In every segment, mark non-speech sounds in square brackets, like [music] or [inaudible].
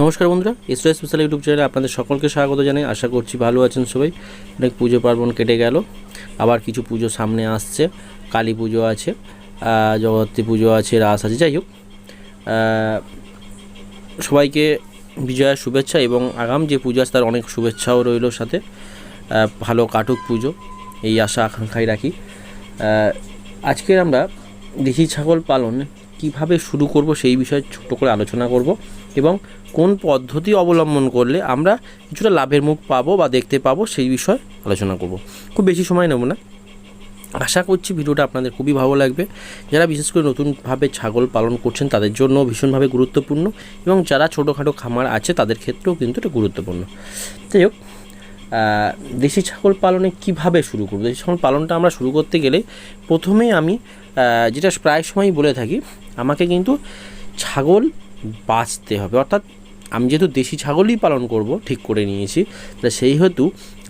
নমস্কার বন্ধুরা এসরো special YouTube চ্যানেলে আপনাদের সকলকে স্বাগত জানাই। আশা করছি ভালো আছেন সবাই। অনেক পুজো পার্বণ কেটে গেল আবার কিছু পুজো সামনে আসছে। কালী পুজো আছে আহ, জগদ্ধাত্রী পুজো আছে রাস আছে যাই হোক। সবাইকে বিজয়ার শুভেচ্ছা এবং আগাম যে পুজো আছে তার অনেক শুভেচ্ছাও রইল সাথে। ভালো কাটুক পুজো এই আশা আকাঙ্ক্ষাই রাখি। আজকে আমরা দেশি ছাগল পালন কীভাবে শুরু করব সেই বিষয়ে ছোট করে আলোচনা করব এবং কোন পদ্ধতি অবলম্বন করলে আমরা কিছুটা লাভের মুখ পাবো বা দেখতে পাবো সেই বিষয়ে আলোচনা করব। খুব বেশি সময় নেব না। আশা করছি ভিডিওটা আপনাদের খুবই ভালো লাগবে। যারা বিশেষ করে নতুনভাবে ছাগল পালন করছেন, তাদের জন্য ভীষণভাবে গুরুত্বপূর্ণ এবং যারা ছোটোখাটো খামার আছে, তাদের ক্ষেত্রেও কিন্তু এটা গুরুত্বপূর্ণ। যাই হোক দেশি ছাগল পালনে কীভাবে শুরু করব? দেশি ছাগল পালনটা আমরা শুরু করতে গেলে প্রথমেই আমি যেটা প্রায় সময়ই বলে থাকি, আমাকে কিন্তু ছাগল বাঁচতে হবে। অর্থাৎ আমি যেহেতু দেশি ছাগলই পালন করব, ঠিক করে নিয়েছি, তা সেই হেতু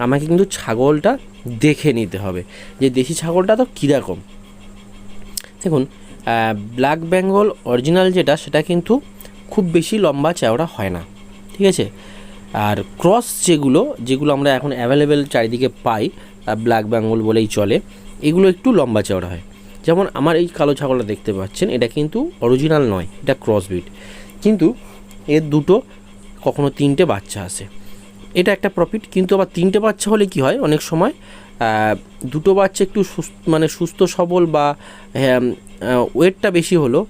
আমাকে কিন্তু ছাগলটা দেখে নিতে হবে। যে দেশি ছাগলটা তো কীরকম? দেখুন ব্ল্যাক বেঙ্গল অরিজিনাল যেটা, সেটা কিন্তু খুব বেশি লম্বা চওড়া হয় না, ঠিক আছে? আর ক্রস যেগুলো যেগুলো আমরা এখন অ্যাভেলেবেল চারিদিকে পাই ব্ল্যাক বেঙ্গল বলেই চলে, এগুলো একটু লম্বা চওড়া হয়। যেমন আমার এই কালো ছাগলটা দেখতে পাচ্ছেন, এটা কিন্তু অরিজিনাল নয়, এটা ক্রস বিট কিন্তু এর দুটো কখনো তিনটে বাচ্চা আসে। এটা একটা প্রফিট কিন্তু আবার তিনটে বাচ্চা হলে কি হয়? অনেক সময় দুটো বাচ্চা একটু মানে সুস্থ, সবল বা ওয়েটটা বেশি হলো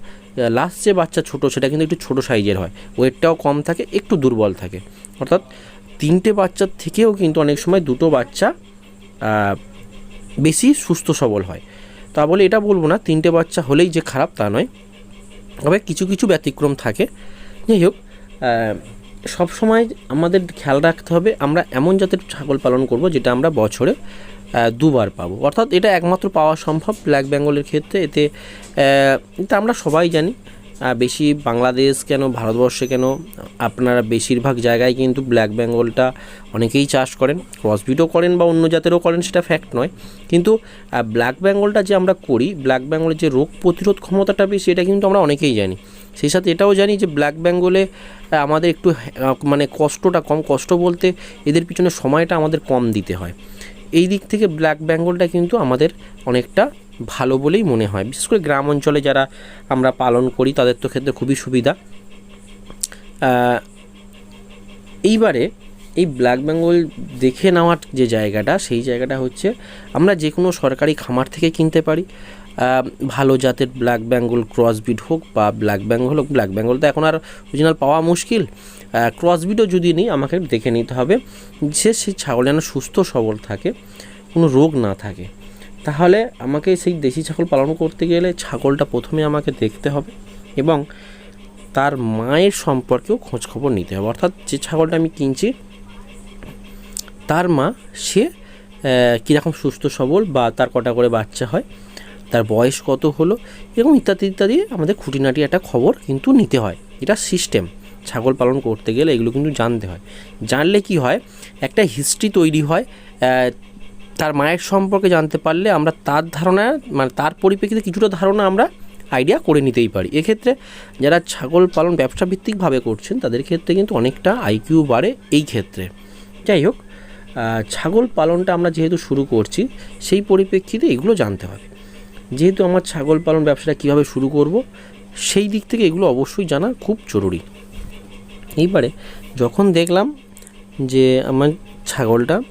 লাস্ট যে বাচ্চা ছোট, সেটা কিন্তু একটু ছোট সাইজের হয়। ওয়েটটাও কম থাকে, একটু দুর্বল থাকে। অর্থাৎ তিনটে বাচ্চার থেকেও কিন্তু অনেক সময় দুটো বাচ্চা বেশি সুস্থ, সবল হয়। তা বলে এটা বলব না, তিনটে বাচ্চা হলেই যে খারাপ তা নয়। তবে কিছু কিছু ব্যতিক্রম থাকে। যাই হোক সব সময় আমাদের খেয়াল রাখতে হবে, আমরা এমন জাতের ছাগল পালন করব যেটা আমরা বছরে দুবার পাবো। অর্থাৎ এটা একমাত্র পাওয়া সম্ভব ব্ল্যাক বেঙ্গলের ক্ষেত্রে। এতে এটা আমরা সবাই জানি বেশি বাংলাদেশ কেন, ভারতবর্ষে কেন, আপনারা বেশিরভাগ জায়গায় কিন্তু ব্ল্যাক বেঙ্গলটা অনেকেই চাষ করেন ক্রসবিটও করেন বা অন্য জাতেরও করেন, সেটা ফ্যাক্ট নয়। কিন্তু ব্ল্যাক বেঙ্গলটা যে আমরা করি, ব্ল্যাক বেঙ্গলের যে রোগ প্রতিরোধ ক্ষমতাটা বেশি, এটা কিন্তু আমরা অনেকেই জানি। সেই সাথে এটাও জানি যে ব্ল্যাক বেঙ্গলে আমাদের একটু মানে কষ্টটা কম। কষ্ট বলতে এদের পিছনে সময়টা আমাদের কম দিতে হয়। এই দিক থেকে ব্ল্যাক বেঙ্গলটা কিন্তু আমাদের অনেকটা ভালো বলেই মনে হয়। বিশেষ করে গ্রাম অঞ্চলে যারা আমরা পালন করি, তাদের তো ক্ষেত্রে খুবই সুবিধা। এইবারে এই ব্ল্যাক বেঙ্গল দেখে নেওয়ার যে জায়গাটা, সেই জায়গাটা হচ্ছে আমরা যে কোনো সরকারি খামার থেকে কিনতে পারি। ভালো জাতের ব্ল্যাক বেঙ্গল ক্রসবিট হোক বা ব্ল্যাক বেঙ্গল হোক ব্ল্যাক বেঙ্গল তো এখন আর অরিজিনাল পাওয়া মুশকিল। ক্রসবিটও যদি নেই, আমাকে দেখে নিতে হবে যে সেই ছাগল যেন সুস্থ সবল থাকে, কোনো রোগ না থাকে। তাহলে আমাকে সেই দেশি ছাগল পালন করতে গেলে ছাগলটা প্রথমে আমাকে দেখতে হবে এবং তার মায়ের সম্পর্কেও খোঁজখবর নিতে হবে। অর্থাৎ যে ছাগলটা আমি কিনছি, তার মা সে কীরকম সুস্থ সবল বা তার কটা করে বাচ্চা হয় তার বয়স কত হলো এরকম ইত্যাদি ইত্যাদি আমাদের খুঁটিনাটি একটা খবর কিন্তু নিতে হয়। এটা সিস্টেম ছাগল পালন করতে গেলে এগুলো কিন্তু জানতে হয়। জানলে কি হয়? একটা হিস্ট্রি তৈরি হয় তার মায়ের সম্পর্কে জানতে পারলে আমরা তার ধারণা মানে তার পরিপ্রেক্ষিতে কিছুটা ধারণা আমরা আইডিয়া করে নিতেই পারি। এক্ষেত্রে যারা ছাগল পালন ব্যবসা ভিত্তিকভাবে করছেন, তাদের ক্ষেত্রে কিন্তু অনেকটা আইকিউ বাড়ে এই ক্ষেত্রে। যাই হোক ছাগল পালনটা আমরা যেহেতু শুরু করছি, সেই পরিপ্রেক্ষিতে এগুলো জানতে হবে। যেহেতু আমার ছাগল পালন ব্যবসাটা কীভাবে শুরু করব, সেই দিক থেকে এগুলো অবশ্যই জানা খুব জরুরি। এইবারে যখন দেখলাম যে আমার ছাগলটা,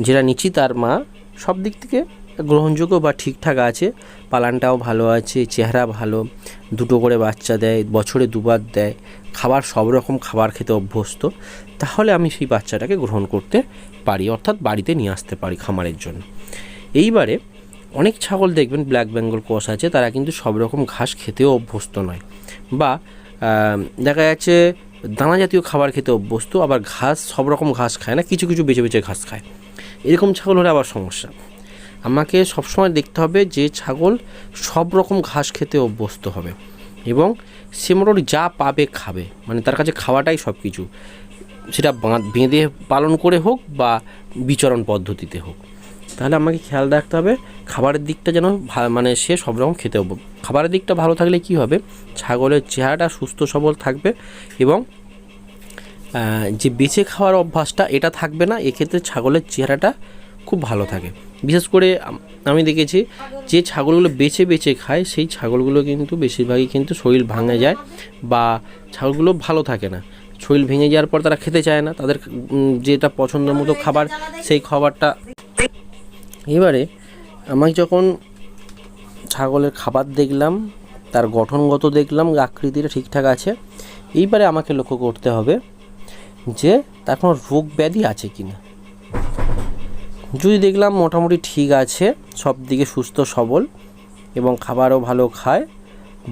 যেটা নিচ্ছি তার মা, সব দিক থেকে গ্রহণযোগ্য বা ঠিকঠাক আছে, পালানটাও ভালো আছে, চেহারা ভালো, দুটো করে বাচ্চা দেয়, বছরে দুবার দেয়, খাবার সব রকম খাবার খেতে অভ্যস্ত, তাহলে আমি সেই বাচ্চাটাকে গ্রহণ করতে পারি, অর্থাৎ বাড়িতে নিয়ে আসতে পারি খামারের জন্য। এইবারে অনেক ছাগল দেখবেন ব্ল্যাক বেঙ্গল কোষ আছে, তারা কিন্তু সব রকম ঘাস খেতেও অভ্যস্ত নয়। বা দেখা যাচ্ছে দানা জাতীয় খাবার খেতে অভ্যস্ত, আবার ঘাস, সব রকম ঘাস খায় না, কিছু কিছু বেছে বেছে ঘাস খায়। এরকম ছাগল হলে আবার সমস্যা। আমাকে সবসময় দেখতে হবে যে ছাগল সব রকম ঘাস খেতে অভ্যস্ত হবে এবং সে মোটামুটি যা পাবে খাবে মানে তার কাছে খাওয়াটাই সব কিছু সেটা বেঁধে পালন করে হোক বা বিচরণ পদ্ধতিতে হোক। তাহলে আমাকে খেয়াল রাখতে হবে, খাবারের দিকটা যেন মানে সে সব রকম খেতে হবে। খাবারের দিকটা ভালো থাকলে কি হবে? ছাগলের চেহারাটা সুস্থ সবল থাকবে এবং যে বেছে খাওয়ার অভ্যাসটা এটা থাকবে না, এক্ষেত্রে ছাগলের চেহারাটা খুব ভালো থাকে। বিশেষ করে আমি দেখেছি যে ছাগলগুলো বেছে বেছে খায়, সেই ছাগলগুলো কিন্তু বেশিরভাগই কিন্তু শরীর ভাঙে যায় বা ছাগলগুলো ভালো থাকে না। শরীর ভেঙে যাওয়ার পর তারা খেতে চায় না, তাদের যেটা পছন্দের মতো খাবার, সেই খাবারটা এবারে আমি যখন ছাগলের খাবার দেখলাম, তার গঠনগত দেখলাম, আকৃতিটা ঠিকঠাক আছে, এইবারে আমাকে লক্ষ্য করতে হবে যে তার কোনো রোগ ব্যাধি আছে কি না যদি দেখলাম মোটামুটি ঠিক আছে, সব দিকে সুস্থ সবল এবং খাবারও ভালো খায়,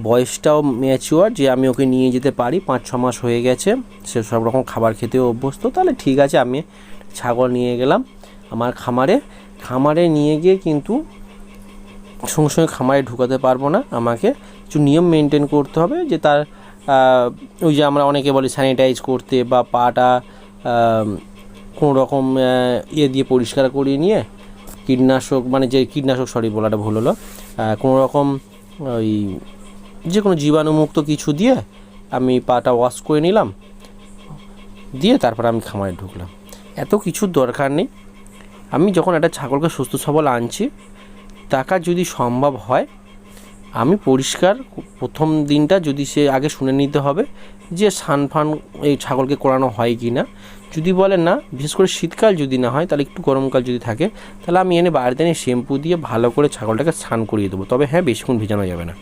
বয়সটাও ম্যাচিওর যে আমি ওকে নিয়ে যেতে পারি, পাঁচ ছ মাস হয়ে গেছে, সে সব রকম খাবার খেতেও অভ্যস্ত, তাহলে ঠিক আছে, আমি ছাগল নিয়ে গেলাম আমার খামারে। খামারে নিয়ে গিয়ে কিন্তু সঙ্গে সঙ্গে খামারে ঢুকাতে পারব না। আমাকে কিছু নিয়ম মেনটেন করতে হবে যে তার ওই যে আমরা অনেকে বলি স্যানিটাইজ করতে বা পাটা কোনো রকম ইয়ে দিয়ে পরিষ্কার করিয়ে নিয়ে কীটনাশক মানে যে কীটনাশক সরি বলাটা ভুল হলো কোনো রকম ওই যে কোনো জীবাণুমুক্ত কিছু দিয়ে আমি পাটা ওয়াশ করে নিলাম, দিয়ে তারপর আমি খামারে ঢুকলাম। এত কিছুর দরকার নেই। আমি যখন একটা ছাগলকে সুস্থ সবল আনছি, টাকা যদি সম্ভব হয়, আমি পরিষ্কার প্রথম দিনটা যদি সে আগে শুনে নিতে হবে যে সান ফান এই ছাগলকে করানো হয় কি না। যদি বলে না, বিশেষ করে শীতকাল যদি না হয়, তাহলে একটু গরমকাল যদি থাকে, তাহলে আমি এনে বাড়িতে এনে শ্যাম্পু দিয়ে ভালো করে ছাগলটাকে স্নান করিয়ে দেবো। তবে হ্যাঁ বেশিক্ষণ ভেজানো যাবে না।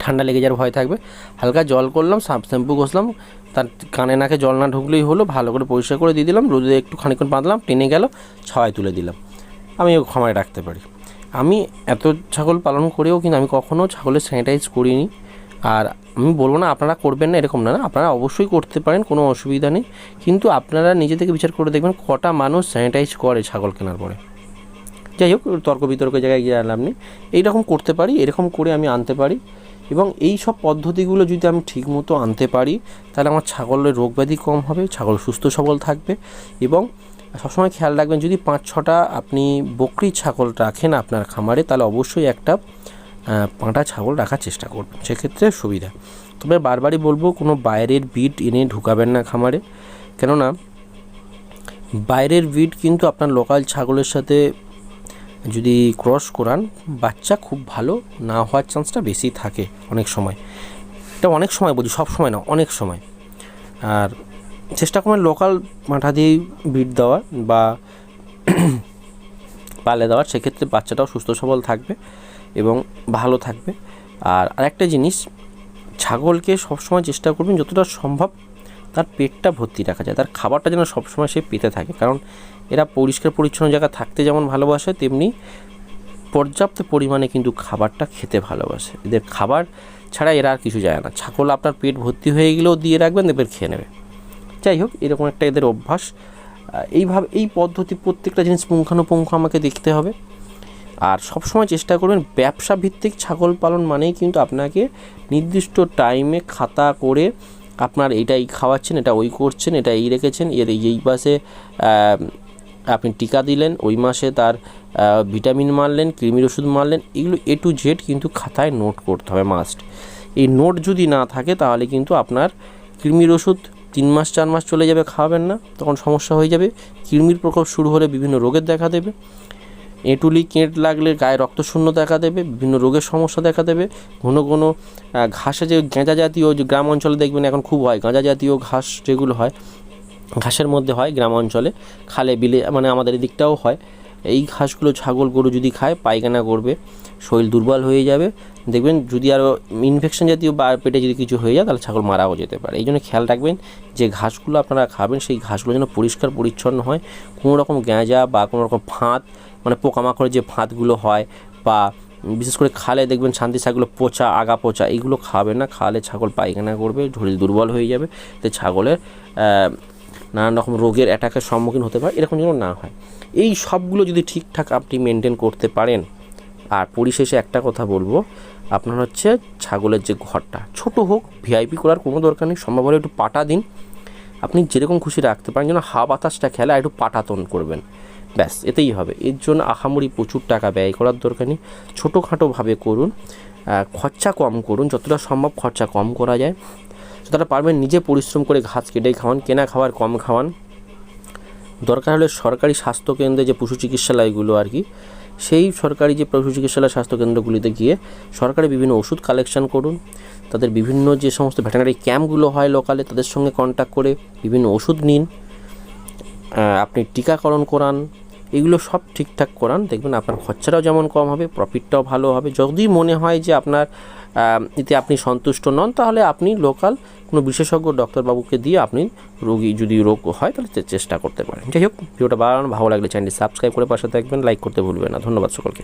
ঠান্ডা লেগে যাওয়ার ভয় থাকবে। হালকা জল করলাম, সাপ শ্যাম্পু ঘষলাম। তার কানে নাকে জল না ঢুকলেই হলো, ভালো করে পরিষ্কার করে দিয়ে দিলাম। রোদে একটু খানিক্ষণ বাঁধলাম, টেনে গেল ছয় তুলে দিলাম। আমি খামারে রাখতে পারি। আমি এত ছাগল পালন করেও কিন্তু আমি কখনও ছাগলের স্যানিটাইজ করিনি। আর আমি বলব না, আপনারা করবেন না, এরকম না না, আপনারা অবশ্যই করতে পারেন, কোনো অসুবিধা নেই। কিন্তু আপনারা নিজে থেকে বিচার করে দেখবেন, কটা মানুষ স্যানিটাইজ করে ছাগল কেনার পরে। যাই হোক, তর্ক বিতর্কের জায়গায় গিয়ে আনলাম নেই। এইরকম করতে পারি, এরকম করে আমি আনতে পারি। এবং এই সব পদ্ধতিগুলো যদি আমি ঠিকমতো আনতে পারি, তাহলে আমার ছাগলের রোগ ব্যাধি কম হবে, ছাগল সুস্থ সবল থাকবে এবং সবসময় খেয়াল রাখবেন, যদি পাঁচ ছটা আপনি বকরি ছাগল রাখেন আপনার খামারে, তাহলে অবশ্যই একটা পাঁটা ছাগল রাখার চেষ্টা করবেন। সেক্ষেত্রে সুবিধা। তবে বারবারই বলব, কোনো বাইরের বিট এনে ঢুকাবেন না খামারে। কেননা বাইরের বিট কিন্তু আপনার লোকাল ছাগলের সাথে যদি ক্রস করান, বাচ্চা খুব ভালো না হওয়ার চান্সটা বেশি থাকে অনেক সময়। এটা অনেক সময় বলছি, সব সময় না, অনেক সময়। আর চেষ্টা করবেন লোকাল মাঠা দিয়েই বিট দেওয়ার বা [clears throat] পালে দেওয়ার। সেক্ষেত্রে বাচ্চাটাও সুস্থ সবল থাকবে এবং ভালো থাকবে। আর আরেকটা জিনিস, ছাগলকে সবসময় চেষ্টা করবেন যতটা সম্ভব তার পেটটা ভর্তি রাখা যায়, তার খাবারটা যেন সবসময় সে পেতে থাকে। কারণ এরা পরিষ্কার পরিচ্ছন্ন জায়গা থাকতে যেমন ভালোবাসে, তেমনি পর্যাপ্ত পরিমাণে কিন্তু খাবারটা খেতে ভালোবাসে। এদের খাবার ছাড়া এরা আর কিছু যায় না। ছাগল আপনার পেট ভর্তি হয়ে গেলেও দিয়ে রাখবেন দেখবেন খেয়ে নেবে। যাই হোক, এরকম একটা এদের অভ্যাস। এইভাবে, এই পদ্ধতি প্রত্যেকটা জিনিস পুঙ্খানুপুঙ্খ আমাকে দেখতে হবে। আর সবসময় চেষ্টা করবেন ব্যবসা ভিত্তিক ছাগল পালন মানেই কিন্তু আপনাকে নির্দিষ্ট টাইমে খাতা করে আপনার এটাই খাওয়াচ্ছেন, এটা ওই করছেন, এটা এই রেখেছেন, এর এই মাসে আপনি টিকা দিলেন, ওই মাসে তার ভিটামিন মারলেন, কৃমির ওষুধ মারলেন, এগুলো এ টু জেড কিন্তু খাতায় নোট করতে হবে মাস্ট এই নোট যদি না থাকে তাহলে কিন্তু আপনার কৃমির ওষুধ তিন মাস, চার মাস চলে যাবে, খাওয়াবেন না, তখন সমস্যা হয়ে যাবে। কৃমির প্রকোপ শুরু হলে বিভিন্ন রোগের দেখা দেবে। এঁটুলি কেঁট লাগলে গায়ে রক্তশূন্য দেখা দেবে, বিভিন্ন রোগের সমস্যা দেখা দেবে, ঘন ঘন ঘাসে যে গেঁজা জাতীয় যে গ্রাম অঞ্চলে দেখবেন এখন খুব হয়, গাঁজা জাতীয় ঘাস যেগুলো হয়, ঘাসের মধ্যে হয় গ্রাম অঞ্চলে, খালে বিলে মানে আমাদের এদিকটাও হয়। এই ঘাসগুলো ছাগল গরু যদি খায়, পায়খানা করবে, শরীর দুর্বল হয়ে যাবে দেখবেন যদি আরও ইনফেকশন জাতীয় বা পেটে যদি কিছু হয়ে যায়, তাহলে ছাগল মারাও যেতে পারে। এই জন্য খেয়াল রাখবেন যে ঘাসগুলো আপনারা খাবেন, সেই ঘাসগুলো যেন পরিষ্কার পরিচ্ছন্ন হয়। কোনো রকম গ্যাঁজা বা কোনো রকম ফাঁদ মানে পোকামাকড়ের যে ফাঁদগুলো হয় বা বিশেষ করে খালে দেখবেন শান্তি শাকগুলো পচা, আগা পচা, এইগুলো খাবে না। খালে ছাগল পায়খানা করবে, শরীর দুর্বল হয়ে যাবে। তো ছাগলের নানান রকম রোগের অ্যাটাকের সম্মুখীন হতে পারে, এরকম যেন না হয়। এই সবগুলো যদি ঠিকঠাক আপনি মেনটেন করতে পারেন আর পরিশেষে একটা কথা বলব। আপনার হচ্ছে ছাগলের যে ঘরটা, ছোট হোক ভিআইপি করার কোনো দরকার নেই, সম্ভব হলে একটু পাটা দিন। আপনি যেরকম খুশি রাখতে পারেন, যেন হাওয়া বাতাসটা খেলে একটু পাটাতন করবেন। ব্যাস, এতেই হবে। এর জন্য আহামরি প্রচুর টাকা ব্যয় করার দরকার নেই। ছোটোখাটোভাবে করুন খরচা কম করুন, যতটা সম্ভব খরচা কম করা যায়। যতটা পারবেন নিজে পরিশ্রম করে ঘাস কেটেই খাওয়ান, কেনা খাওয়ার কম খাওয়ান। দরকার হলে সরকারি স্বাস্থ্যকেন্দ্রে যে পশু চিকিৎসালয়গুলো আর কি সেই সরকারি যে পশু চিকিৎসালয় স্বাস্থ্যকেন্দ্রগুলিতে গিয়ে সরকারি বিভিন্ন ওষুধ কালেকশন করুন। তাদের বিভিন্ন যে সমস্ত ভেটেনারি ক্যাম্পগুলো হয় লোকালে তাদের সঙ্গে কন্ট্যাক্ট করে বিভিন্ন ওষুধ নিন। আপনি টিকাকরণ করান। এগুলো সব ঠিকঠাক করান। দেখবেন আপনার খরচাটাও যেমন কম হবে প্রফিটটাও ভালো হবে। যদি মনে হয় যে আপনার এতে আপনি সন্তুষ্ট নন, তাহলে আপনি লোকাল কোনো বিশেষজ্ঞ ডক্টরবাবুকে দিয়ে আপনি রোগী যদি রোগ হয়, তাহলে চেষ্টা করতে পারেন। যাই হোক, ভিডিওটা বাড়ানো ভালো লাগলে চ্যানেলটি সাবস্ক্রাইব করে পাশে থাকবেন লাইক করতে ভুলবেন না। ধন্যবাদ সকলকে।